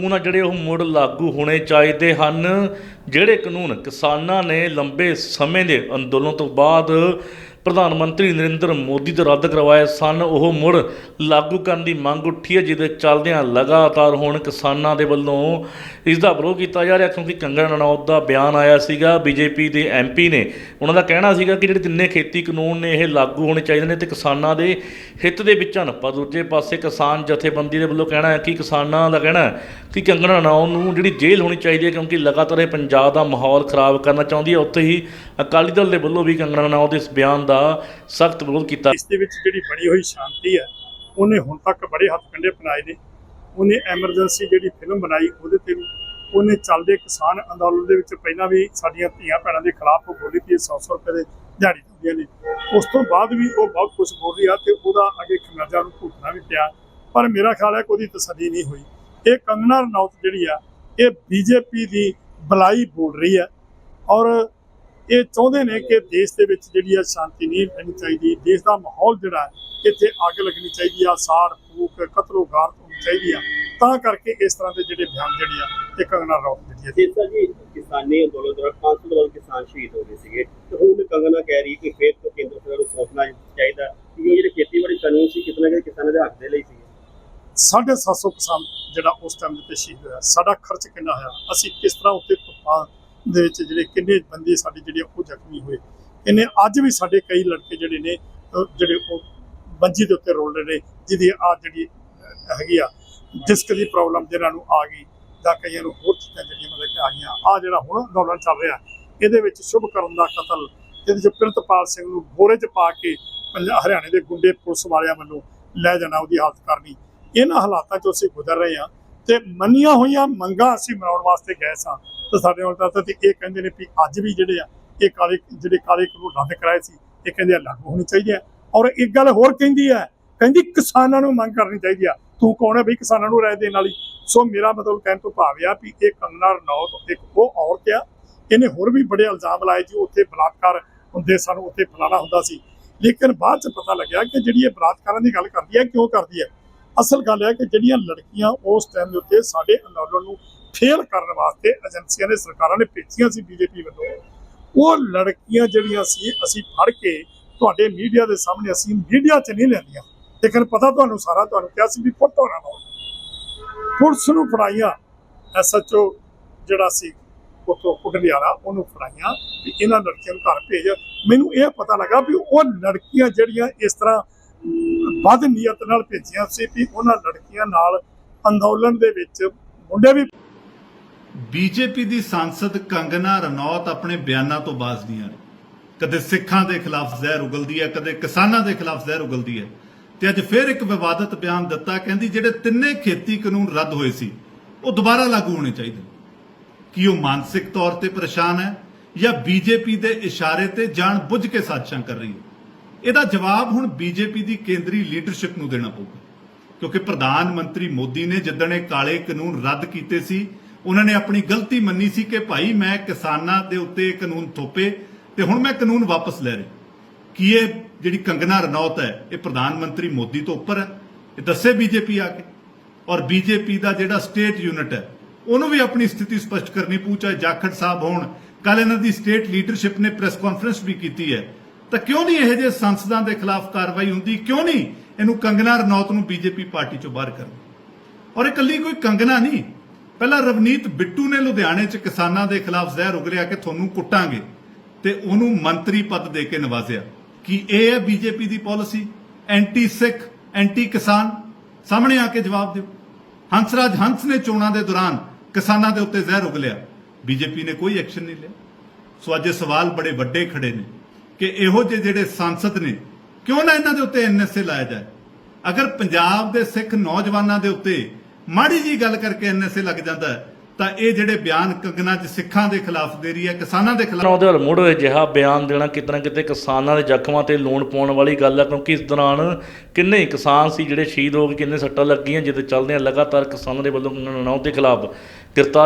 ਕਾਨੂੰਨ ਆ ਜਿਹੜੇ ਉਹ ਮੁੜ ਲਾਗੂ ਹੋਣੇ ਚਾਹੀਦੇ ਹਨ। ਜਿਹੜੇ ਕਾਨੂੰਨ ਕਿਸਾਨਾਂ ਨੇ ਲੰਬੇ ਸਮੇਂ ਦੇ ਅੰਦੋਲਨ ਤੋਂ ਬਾਅਦ ਪ੍ਰਧਾਨ ਮੰਤਰੀ ਨਰਿੰਦਰ ਮੋਦੀ ਤੋਂ ਰੱਦ ਕਰਵਾਏ ਸਨ। ਉਹ ਮੁੜ ਲਾਗੂ ਕਰਨ ਦੀ ਮੰਗ ਉੱਠੀ ਹੈ, ਜਿਹਦੇ ਚੱਲਦਿਆਂ ਲਗਾਤਾਰ ਹੁਣ ਕਿਸਾਨਾਂ ਦੇ ਵੱਲੋਂ ਇਸ ਦਾ ਵਿਰੋਧ ਕੀਤਾ ਜਾ ਰਿਹਾ, ਕਿਉਂਕਿ ਕੰਗਣਾ ਰਣੌਤ ਦਾ ਬਿਆਨ ਆਇਆ ਸੀਗਾ। ਬੀਜੇਪੀ ਦੇ ਐਮਪੀ ਨੇ ਉਹਨਾਂ ਦਾ ਕਹਿਣਾ ਸੀਗਾ ਕਿ ਜਿਹੜੇ ਤਿੰਨੇ ਖੇਤੀ ਕਾਨੂੰਨ ਨੇ, ਇਹ ਲਾਗੂ ਹੋਣੇ ਚਾਹੀਦੇ ਨੇ ਤੇ ਕਿਸਾਨਾਂ ਦੇ ਹਿੱਤ ਦੇ ਵਿੱਚ ਹਨ। ਪਰ ਦੂਜੇ ਪਾਸੇ ਕਿਸਾਨ ਜਥੇਬੰਦੀ ਦੇ ਵੱਲੋਂ ਕਹਿਣਾ ਹੈ ਕਿ ਕਿਸਾਨਾਂ ਦਾ ਕਹਿਣਾ ਹੈ ਕਿ ਕੰਗਣਾ ਰਣੌਤ ਨੂੰ ਜਿਹੜੀ ਜੇਲ੍ਹ ਹੋਣੀ ਚਾਹੀਦੀ ਹੈ, ਕਿਉਂਕਿ ਲਗਾਤਾਰ ਇਹ ਪੰਜਾਬ ਦਾ ਮਾਹੌਲ ਖਰਾਬ ਕਰਨਾ ਚਾਹੁੰਦੀ ਹੈ। ਉੱਥੇ ਹੀ ਅਕਾਲੀ ਦਲ ਦੇ ਵੱਲੋਂ ਵੀ ਕੰਗਣਾ ਰਣੌਤ ਦੇ ਇਸ ਬਿਆਨ ਦਾ ਸਖਤ ਵਿਰੋਧ ਕੀਤਾ। ਇਸ ਦੇ ਵਿੱਚ ਜਿਹੜੀ ਬਣੀ ਹੋਈ ਸ਼ਾਂਤੀ ਹੈ, ਉਹਨੇ ਹੁਣ ਤੱਕ ਬੜੇ ਹੱਥ ਕੰਡੇ ਬਣਾਏ ਨੇ। ਉਹਨੇ ਐਮਰਜੈਂਸੀ ਜਿਹੜੀ ਫਿਲਮ ਬਣਾਈ, ਉਹਦੇ ਤੇ ਵੀ ਉਹਨੇ ਚੱਲਦੇ ਕਿਸਾਨ ਅੰਦੋਲਨ ਦੇ ਵਿੱਚ ਪਹਿਲਾਂ ਵੀ ਸਾਡੀਆਂ ਧੀਆਂ ਭੈਣਾਂ ਦੇ ਖਿਲਾਫ ਉਹ ਬੋਲੀ ਤੀ 100 ਰੁਪਏ ਦੇ ਦਿਹਾੜੀ ਦਿੰਦੀਆਂ ਨੇ। ਉਸ ਤੋਂ ਬਾਅਦ ਵੀ ਉਹ ਬਹੁਤ ਕੁਝ ਬੋਲ ਰਹੀ ਆ ਤੇ ਉਹਦਾ ਅੱਗੇ ਖਮਿਆਜਾ ਨੂੰ ਭੁਗਤਣਾ ਵੀ ਪਿਆ। ਪਰ ਮੇਰਾ ਖਿਆਲ ਹੈ ਕਿ ਉਹਦੀ ਤਸੱਲੀ ਨਹੀਂ ਹੋਈ। ਇਹ ਕੰਗਨਾ ਰਣੌਤ ਜਿਹੜੀ ਆ, ਇਹ ਬੀਜੇਪੀ ਦੀ ਬਲਾਈ ਬੋਲ ਰਹੀ ਹੈ। ਔਰ ਇਹ ਚਾਹੁੰਦੇ ਨੇ ਕਿ ਦੇਸ਼ ਦੇ ਵਿੱਚ ਜਿਹੜੀ ਆ ਸ਼ਾਂਤੀ ਨਹੀਂ ਰਹਿਣੀ ਚਾਹੀਦੀ ਦੇਸ਼ ਦਾ ਮਾਹੌਲ ਜਿਹੜਾ ਇੱਥੇ ਅੱਗ ਲੱਗਣੀ ਚਾਹੀਦੀ ਆ ਸਾੜ ਫੂਕ ਕਤਲੋ ਗਾਰਤ ਹੋਣੀ ਚਾਹੀਦੀ ਆ। ਤਾਂ ਕਰਕੇ ਇਸ ਤਰ੍ਹਾਂ ਦੇ ਜਿਹੜੇ ਬਿਆਨ ਜਿਹੜੇ ਆ ਇਹ ਕੰਗਨਾ ਰੌਤ ਆ। ਜੇਸਾ ਜੀ ਕਿਸਾਨੀ ਅੰਦੋਲਨ ਦੌਰਾਨ 500 ਤੋਂ ਵੱਧ ਕਿਸਾਨ ਸ਼ਹੀਦ ਹੋ ਗਏ ਸੀਗੇ। ਤੇ ਹੁਣ ਕੰਗਨਾ ਕਹਿ ਰਹੀ ਕਿ ਫਿਰ ਤੋਂ ਕੇਂਦਰ ਸਰਕਾਰ ਨੂੰ ਸੋਚਣਾ ਚਾਹੀਦਾ ਕਿ ਉਹ ਜਿਹੜੇ ਖੇਤੀਬਾੜੀ ਕਾਨੂੰਨ ਸੀ ਕਿਤਨਾ ਕਿ ਕਿਸਾਨਾਂ ਦੇ ਹੱਕ ਦੇ ਲਈ ਸੀ 750 ਕਿਸਾਨ ਜਿਹੜਾ ਉਸ ਟਾਈਮ ਤੇ ਸ਼ਹੀਦ ਹੋਇਆ। ਸਾਡਾ ਖਰਚ ਕਿੰਨਾ ਹੋਇਆ? ਅਸੀਂ ਕਿਸ ਤਰ੍ਹਾਂ ਉੱਤੇ ਤੂਫਾਨ ਦੇ ਵਿੱਚ ਜਿਹੜੇ ਕਿੰਨੇ ਬੰਦੇ ਸਾਡੇ ਜਿਹੜੇ ਉਹ ਜ਼ਖਮੀ ਹੋਏ। ਇਹਨੇ ਅੱਜ ਵੀ ਸਾਡੇ ਕਈ ਲੜਕੇ ਜਿਹੜੇ ਨੇ ਜਿਹੜੇ ਉਹ ਮੰਜੀ ਦੇ ਉੱਤੇ ਰੋਲ ਰਹੇ ਨੇ, ਜਿਹਦੀ ਆ ਜਿਹੜੀ ਹੈਗੀ ਆ ਡਿਸਕ ਦੀ ਪ੍ਰੋਬਲਮ ਜਿਹਨਾਂ ਨੂੰ ਆ ਗਈ ਤਾਂ ਕਈਆਂ ਨੂੰ ਹੋਰ ਚੀਜ਼ਾਂ ਜਿਹੜੀਆਂ ਮਤਲਬ ਕਿ ਆ ਗਈਆਂ। ਆ ਜਿਹੜਾ ਹੁਣ ਅੰਦੋਲਨ ਚੱਲ ਰਿਹਾ, ਇਹਦੇ ਵਿੱਚ ਸ਼ੁਭ ਕਰਨ ਦਾ ਕਤਲ, ਇਹਦੇ ਚ ਪ੍ਰਿਤਪਾਲ ਸਿੰਘ ਨੂੰ ਬੋਰੇ 'ਚ ਪਾ ਕੇ ਪੰਜਾ ਹਰਿਆਣੇ ਦੇ ਗੁੰਡੇ ਪੁਲਿਸ ਵਾਲਿਆਂ ਵੱਲੋਂ ਲੈ ਜਾਣਾ ਉਹਦੀ ਹਾਲਤ ਕਰਨੀ। ਇਹਨਾਂ ਹਾਲਾਤਾਂ 'ਚੋਂ ਅਸੀਂ ਗੁਜ਼ਰ ਰਹੇ ਹਾਂ ਤੇ ਮੰਨੀਆਂ ਹੋਈਆਂ ਮੰਗਾਂ ਅਸੀਂ ਮਨਾਉਣ ਵਾਸਤੇ ਗਏ ਸਾਂ। ਤੇ ਸਾਡੇ ਨਾਲ ਤਾਂ ਤੇ ਇਹ ਕਹਿੰਦੇ ਨੇ ਵੀ ਅੱਜ ਵੀ ਜਿਹੜੇ ਆ, ਇਹ ਕਾਲੇ ਜਿਹੜੇ ਕਾਲੇ ਕਾਨੂੰਨ ਰੱਦ ਕਰਾਏ ਸੀ, ਇਹ ਕਹਿੰਦੇ ਆ ਲਾਗੂ ਹੋਣੇ ਚਾਹੀਦੇ ਆ ਔਰ ਇੱਕ ਗੱਲ ਹੋਰ ਕਹਿੰਦੀ ਹੈ, ਕਹਿੰਦੀ ਕਿਸਾਨਾਂ ਨੂੰ ਮੰਗ ਕਰਨੀ ਚਾਹੀਦੀ ਆ, ਤੂੰ ਕੌਣ ਹੈ ਵੀ ਕਿਸਾਨਾਂ ਨੂੰ ਰਾਏ ਦੇਣ ਵਾਲੀ? ਸੋ ਮੇਰਾ ਮਤਲਬ ਕਹਿਣ ਤੋਂ ਭਾਵ ਆ ਵੀ ਇਹ ਕੰਗਨਾ ਰਣੌਤ, ਇੱਕ ਉਹ ਔਰਤ ਆ, ਇਹਨੇ ਹੋਰ ਵੀ ਬੜੇ ਇਲਜ਼ਾਮ ਲਾਏ ਜੀ, ਉੱਥੇ ਬਲਾਤਕਾਰ ਹੁੰਦੇ ਸਾਨੂੰ, ਉੱਥੇ ਫਲਾਣਾ ਹੁੰਦਾ ਸੀ। ਲੇਕਿਨ ਬਾਅਦ ਚ ਪਤਾ ਲੱਗਿਆ ਕਿ ਜਿਹੜੀ ਇਹ ਬਲਾਤਕਾਰਾਂ ਦੀ ਗੱਲ ਕਰਦੀ ਹੈ, ਕਿਉਂ ਕਰਦੀ ਹੈ? ਅਸਲ ਗੱਲ ਹੈ ਕਿ ਜਿਹੜੀਆਂ ਲੜਕੀਆਂ ਉਸ ਟਾਈਮ ਦੇ ਉੱਤੇ ਸਾਡੇ ਅੰਦੋਲਨ ਨੂੰ ਫੇਲ ਕਰਨ ਵਾਸਤੇ ਏਜੰਸੀਆਂ ਨੇ ਸਰਕਾਰਾਂ ਨੇ ਭੇਜੀਆਂ ਸੀ ਬੀਜੇਪੀ ਵੱਲੋਂ। ਉਹ ਲੜਕੀਆਂ ਜਿਹੜੀਆਂ ਸੀ, ਅਸੀਂ ਫੜ ਕੇ ਤੁਹਾਡੇ ਮੀਡੀਆ ਦੇ ਸਾਹਮਣੇ ਅਸੀਂ ਮੀਡੀਆ 'ਚ ਨਹੀਂ ਲੈਂਦੀਆਂ। ਲੇਕਿਨ ਪਤਾ ਤੁਹਾਨੂੰ ਸਾਰਾ, ਤੁਹਾਨੂੰ ਕਿਹਾ ਸੀ ਵੀ ਫੋਟੋ ਨਾ ਲਾਓ। ਪੁਲਿਸ ਨੂੰ ਫੜਾਈਆਂ ਐਸਐਚਓ ਜਿਹੜਾ ਸੀ ਉਤੋਂ ਕੁੱਟਲੀ ਉਹਨੂੰ ਫੜਾਈਆਂ ਵੀ ਇਹਨਾਂ ਲੜਕੀਆਂ ਨੂੰ ਘਰ ਭੇਜ। ਮੈਨੂੰ ਇਹ ਪਤਾ ਲੱਗਾ ਵੀ ਉਹ ਲੜਕੀਆਂ ਜਿਹੜੀਆਂ ਇਸ ਤਰ੍ਹਾਂ ਵੱਧ ਨੀਅਤ ਨਾਲ ਭੇਜੀਆਂ ਸੀ ਵੀ ਉਹਨਾਂ ਲੜਕੀਆਂ ਨਾਲ ਅੰਦੋਲਨ ਦੇ ਵਿੱਚ ਮੁੰਡੇ ਵੀ ਬੀਜੇਪੀ ਦੀ ਸੰਸਦ ਕੰਗਨਾ ਰਣੌਤ ਆਪਣੇ ਬਿਆਨਾਂ ਤੋਂ ਬਾਜ਼ ਨਹੀਂ ਆ ਰਹੀ ਕਦੇ ਸਿੱਖਾਂ ਦੇ ਖਿਲਾਫ ਜ਼ਹਿਰ ਉਗਲਦੀ ਹੈ, ਕਦੇ ਕਿਸਾਨਾਂ ਦੇ ਖਿਲਾਫ ਜ਼ਹਿਰ ਉਗਲਦੀ ਹੈ। ਤੇ ਅੱਜ ਫਿਰ ਇੱਕ ਵਿਵਾਦਤ ਬਿਆਨ ਦਿੱਤਾ, ਕਹਿੰਦੀ ਜਿਹੜੇ ਤਿੰਨੇ ਖੇਤੀ ਕਾਨੂੰਨ ਰੱਦ ਹੋਏ ਸੀ, ਉਹ ਦੁਬਾਰਾ ਲਾਗੂ ਹੋਣੇ ਚਾਹੀਦੇ ਕੀ ਉਹ ਮਾਨਸਿਕ ਤੌਰ ਤੇ ਪਰੇਸ਼ਾਨ ਹੈ ਜਾਂ ਬੀਜੇਪੀ ਦੇ ਇਸ਼ਾਰੇ ਤੇ ਜਾਣ ਬੁੱਝ ਕੇ ਸਾਜ਼ਿਸ਼ਾਂ ਕਰ ਰਹੀ ਹੈ? ਇਹਦਾ ਜਵਾਬ ਹੁਣ ਬੀਜੇਪੀ ਦੀ ਕੇਂਦਰੀ ਲੀਡਰਸ਼ਿਪ ਨੂੰ ਦੇਣਾ ਪਊਗਾ। ਕਿਉਂਕਿ ਪ੍ਰਧਾਨ ਮੰਤਰੀ ਮੋਦੀ ਨੇ ਜਿੱਦਣ ਇਹ ਕਾਲੇ ਕਾਨੂੰਨ ਰੱਦ ਕੀਤੇ ਸੀ ਉਹਨਾਂ ਨੇ ਆਪਣੀ ਗਲਤੀ ਮੰਨੀ ਸੀ ਕਿ ਭਾਈ ਮੈਂ ਕਿਸਾਨਾਂ ਦੇ ਉੱਤੇ ਇਹ ਕਾਨੂੰਨ ਥੋਪੇ ਤੇ ਹੁਣ ਮੈਂ ਕਾਨੂੰਨ ਵਾਪਸ ਲੈ ਰਿਹਾ। ਕੀ ਇਹ ਜਿਹੜੀ ਕੰਗਨਾ ਰਣੌਤ ਹੈ, ਇਹ ਪ੍ਰਧਾਨ ਮੰਤਰੀ ਮੋਦੀ ਤੋਂ ਉੱਪਰ ਹੈ? ਇਹ ਦੱਸੇ ਬੀਜੇਪੀ ਆ ਕੇ। ਔਰ ਬੀਜੇਪੀ ਦਾ ਜਿਹੜਾ ਸਟੇਟ ਯੂਨਿਟ ਹੈ, ਉਹਨੂੰ ਵੀ ਆਪਣੀ ਸਥਿਤੀ ਸਪਸ਼ਟ ਕਰਨੀ ਪਊ, ਚਾਹੇ ਜਾਖੜ ਸਾਹਿਬ ਹੋਣ। ਕੱਲ ਇਹਨਾਂ ਦੀ ਸਟੇਟ ਲੀਡਰਸ਼ਿਪ ਨੇ ਪ੍ਰੈਸ ਕਾਨਫਰੰਸ ਵੀ ਕੀਤੀ ਹੈ। ਤਾਂ ਕਿਉਂ ਨਹੀਂ ਇਹ ਜਿਹੇ ਸੰਸਦਾਂ ਦੇ ਖਿਲਾਫ ਕਾਰਵਾਈ ਹੁੰਦੀ? ਕਿਉਂ ਨਹੀਂ ਇਹਨੂੰ ਕੰਗਨਾ ਰਣੌਤ ਨੂੰ ਬੀਜੇਪੀ ਪਾਰਟੀ ਚੋਂ ਬਾਹਰ ਕਰਨ? ਔਰ ਇਹ ਇਕੱਲੀ ਕੋਈ ਕੰਗਨਾ ਨਹੀਂ ਪਹਿਲਾਂ ਰਵਨੀਤ ਬਿੱਟੂ ਨੇ ਲੁਧਿਆਣੇ 'ਚ ਕਿਸਾਨਾਂ ਦੇ ਖਿਲਾਫ ਜ਼ਹਿਰ ਉਗਰਿਆ ਕਿ ਤੁਹਾਨੂੰ ਕੁੱਟਾਂਗੇ ਤੇ ਉਹਨੂੰ ਮੰਤਰੀ ਪਦ ਦੇ ਕੇ ਨਵਾਜ਼ਿਆ। ਕੀ ਇਹ ਹੈ ਬੀਜੇਪੀ ਦੀ ਪਾਲਿਸੀ? ਐਂਟੀ ਸਿੱਖ, ਐਂਟੀ ਕਿਸਾਨ? ਸਾਹਮਣੇ ਆ ਕੇ ਜਵਾਬ ਦਿਓ। ਹੰਸਰਾਜ ਹੰਸ ਨੇ ਚੋਣਾਂ ਦੇ ਦੌਰਾਨ ਕਿਸਾਨਾਂ ਦੇ ਉੱਤੇ ਜ਼ਹਿਰ ਉਗਲਿਆ ਬੀਜੇਪੀ ਨੇ ਕੋਈ ਐਕਸ਼ਨ ਨਹੀਂ ਲਿਆ। ਸੋ ਅੱਜ ਇਹ ਸਵਾਲ ਬੜੇ ਵੱਡੇ ਖੜੇ ਨੇ ਕਿ ਇਹੋ ਜਿਹੇ ਜਿਹੜੇ ਸੰਸਦ ਨੇ, ਕਿਉਂ ਨਾ ਇਹਨਾਂ ਦੇ ਉੱਤੇ ਐਨਐਸਏ ਲਾਇਆ ਜਾਏ? ਅਗਰ ਪੰਜਾਬ ਦੇ ਸਿੱਖ ਨੌਜਵਾਨਾਂ ਦੇ ਉੱਤੇ ਮਾੜੀ ਜੀ ਗੱਲ ਕਰਕੇ ਐਨਐਸਏ ਲੱਗ ਜਾਂਦਾ ਹੈ, ਤਾਂ ਇਹ ਜਿਹੜੇ ਬਿਆਨ ਕੰਗਨਾ ਚ ਸਿੱਖਾਂ ਦੇ ਖਿਲਾਫ ਦੇ ਰਹੀ ਹੈ ਕਿਸਾਨਾਂ ਦੇ ਖਿਲਾਫ। ਉਹਦੇ ਵੱਲ ਮੁੜ ਅਜਿਹਾ ਬਿਆਨ ਦੇਣਾ ਕਿਤੇ ਨਾ ਕਿਤੇ ਕਿਸਾਨਾਂ ਦੇ ਜ਼ਖਮਾਂ ਤੇ ਲੂਣ ਪਾਉਣ ਵਾਲੀ ਗੱਲ ਹੈ ਕਿਉਂਕਿ ਇਸ ਦੌਰਾਨ ਕਿੰਨੇ ਹੀ ਕਿਸਾਨ ਸੀ ਜਿਹੜੇ ਸ਼ਹੀਦ ਹੋ ਗਏ ਕਿੰਨੇ ਸੱਟਾਂ ਲੱਗੀਆਂ ਜਿਹਦੇ ਚੱਲਦੇ ਲਗਾਤਾਰ ਕਿਸਾਨਾਂ ਦੇ ਵੱਲੋਂ ਨੌ ਦੇ ਖਿਲਾਫ ਗ੍ਰਿਫਤਾਰ